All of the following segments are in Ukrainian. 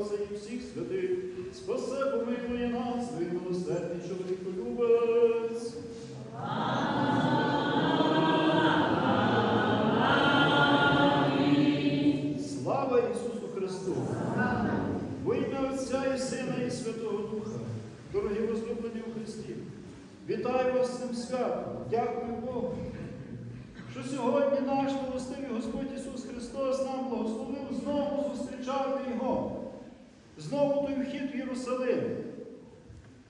Отця і всіх святих, спасе помилує нас, він милосердний чоловіколюбець. Слава Ісусу Христу! Во ім'я Отця і Сина і Святого Духа, дорогі возлюблені у Христі, вітаю вас з цим святом. Дякую Богу, що сьогодні наш милостивий Господь Ісус Христос нам благословив знову зустрічати Його. Знову той вхід в Єрусалим.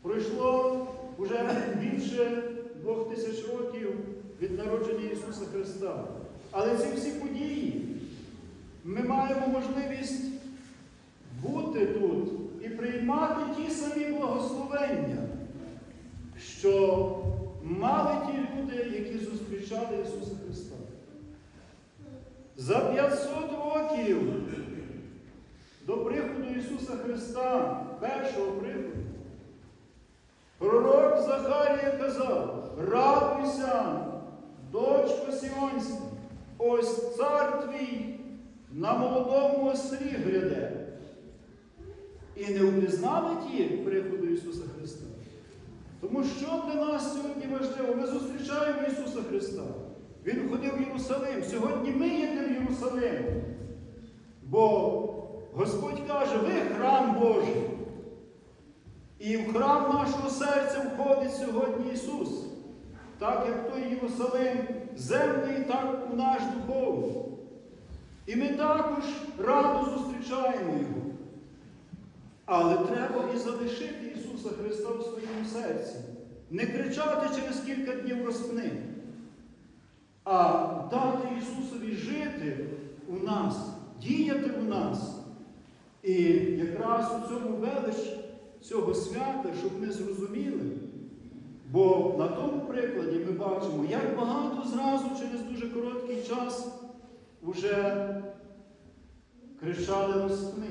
Пройшло вже більше двох тисяч років від народження Ісуса Христа. Але ці всі події ми маємо можливість бути тут і приймати ті самі благословення, що мали ті люди, які зустрічали Ісуса Христа. За 500 років Христа, першого приходу, пророк Захарія казав, радуйся, дочко Сіонська, ось цар твій на молодому ослі гряде. І не впізнали ті приходу Ісуса Христа. Тому що для нас сьогодні важливо? Ми зустрічаємо Ісуса Христа. Він ходив в Єрусалим. Сьогодні ми їдемо в Єрусалим. Бо Господь каже, ви храм Божий. І в храм нашого серця входить сьогодні Ісус. Так як той Єрусалим земний, так і наш духовний. І ми також радо зустрічаємо Його. Але треба і залишити Ісуса Христа в своєму серці. Не кричати через кілька днів розпни, а дати Ісусові жити у нас, діяти у нас. Якраз у цьому велич цього свята, щоб ми зрозуміли. Бо на тому прикладі ми бачимо, як багато зразу через дуже короткий час вже кричали розпни.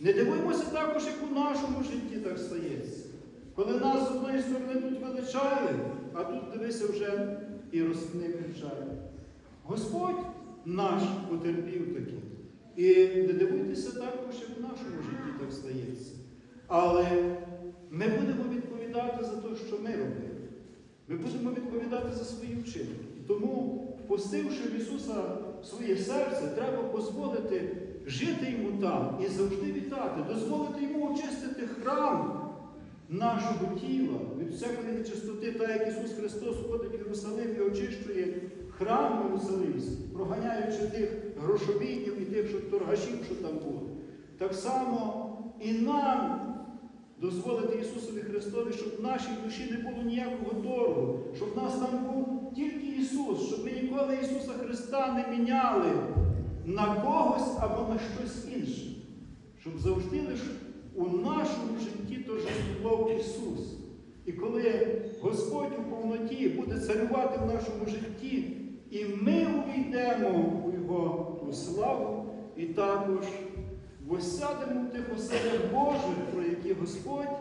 Не дивуємося також, як у нашому житті так стається. Коли нас з одної сторони тут величали, а тут дивися вже і розпни кричали. Господь наш потерпів таки. І не дивуйтеся також, як в нашому житті так стається. Але ми будемо відповідати за те, що ми робили. Ми будемо відповідати за свої вчинки. Тому, впустивши в Ісуса своє серце, треба дозволити жити йому там і завжди вітати, дозволити йому очистити храм нашого тіла від всякої нечистоти, так як Ісус Христос ходить в Єрусалим і очищує проганяючи тих грошовідів і тих що торгашів, що там були. Так само і нам дозволити Ісусові Христові, щоб в нашій душі не було ніякого торгу, щоб в нас там був тільки Ісус, щоб ми ніколи Ісуса Христа не міняли на когось або на щось інше, щоб завжди лише у нашому житті торжествував Ісус. І коли Господь у повноті буде царювати в нашому житті, і ми увійдемо у Його у славу, і також восядемо в тих оселях Божих, про які Господь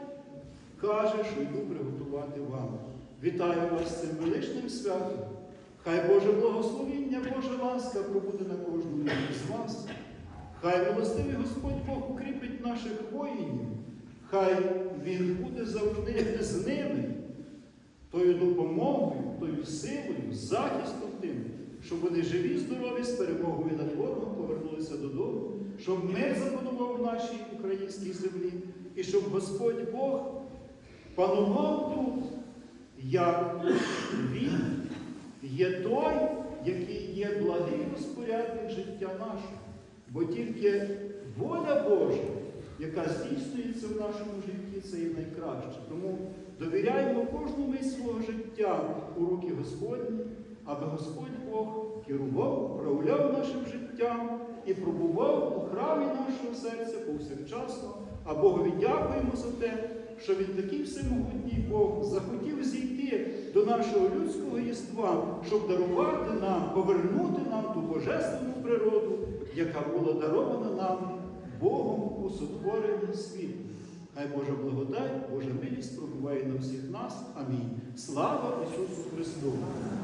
каже, що йду приготувати вам. Вітаю вас з цим величним святом. Хай Боже благословіння, Божа ласка пробуде на кожному з вас. Хай милостивий Господь Бог укріпить наших воїнів, хай Він буде завжди з тою допомогою, тою силою, захистом тим, щоб вони живі, здорові, з перемогою над ворогом повернулися додому, щоб мир запанував нашій українській землі, і щоб Господь Бог панував тут, як Він є той, який є благий розпорядник життя нашого. Бо тільки воля Божа, яка здійснюється в нашому житті, це є найкраще. Тому довіряємо кожну мить свого життя у руки Господні, аби Господь Бог керував, управляв нашим життям і пробував у храмі нашого серця повсякчасно. А Богові дякуємо за те, що Він такий всемогутній Бог захотів зійти до нашого людського єства, щоб дарувати нам, повернути нам ту божественну природу, яка була дарована нам Сотворенні світу. Хай Божа благодать, Божа милість пробуває на всіх нас. Амінь. Слава Ісусу Христу!